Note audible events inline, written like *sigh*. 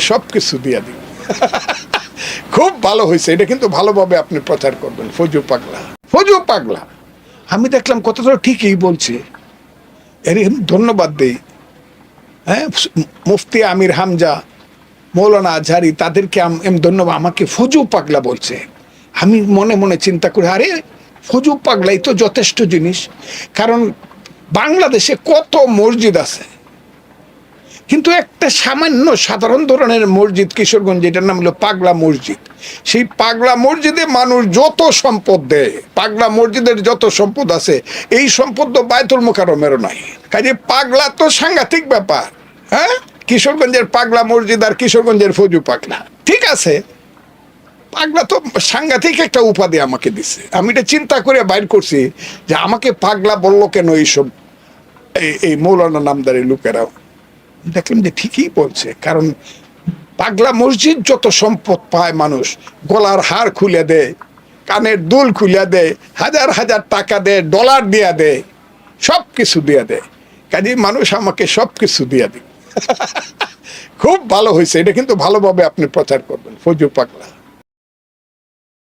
সব কিছু দিয়ে দিন। *laughs* খুব ভালো হয়েছে। এটা কিন্তু ভালোভাবে আপনি প্রচার করবেন। ফজু পাগলা। ফজু পাগলা। আমি দেখলাম কতটা ঠিকই বলছে। এর ধন্যবাদ দেই। হ্যাঁ মুফতি আমির হামজা, মৌলানা আজহারি, তাদেরকে এম ধন্যবাদ। আমাকে ফজু পাগলা বলছে। আমি মনে মনে চিন্তা করি, আরে, ফজু পাগলাই তো যথেষ্ট জিনিস। কারণ বাংলাদেশে কত মসজিদ আছে? কিন্তু একটা সামান্য সাধারণ ধরনের মসজিদ কিশোরগঞ্জ, যেটার নাম হলো পাগলা মসজিদ। সেই পাগলা মসজিদে মানুষ যত সম্পদ দেয়, পাগলা মসজিদের যত সম্পদ আছে, এই সম্পদ তো বায়তুল মোকারমেরও নাই কাজে পাগলা তো সাংঘাতিক ব্যাপার হ্যাঁ? কিশোরগঞ্জের পাগলা মসজিদ আর কিশোরগঞ্জের ফজু পাগলা। ঠিক আছে? পাগলা তো সাংঘাতিক একটা উপাধি আমাকে দিছে। আমি এটা চিন্তা করে বাইর করছি যে আমাকে পাগলা বলল কেন এইসব? এই- এই মৌলানা নামদারি লোকেরাও। দেখলাম যে ঠিকই বলছে, কারণ পাগলা মসজিদ যত সম্পদ পায় মানুষ, গলার হার খুলে দেয়, কানের দুল খুলে দেয়, হাজার হাজার টাকা দেয় ডলার দিয়া দেয় সব কিছু দিয়ে দেয়। কাজে মানুষ আমাকে সব কিছু দিয়ে দেয় *laughs* খুব ভালো হয়েছে, এটা কিন্তু ভালোভাবে আপনি প্রচার করবেন, ফজু পাগলা।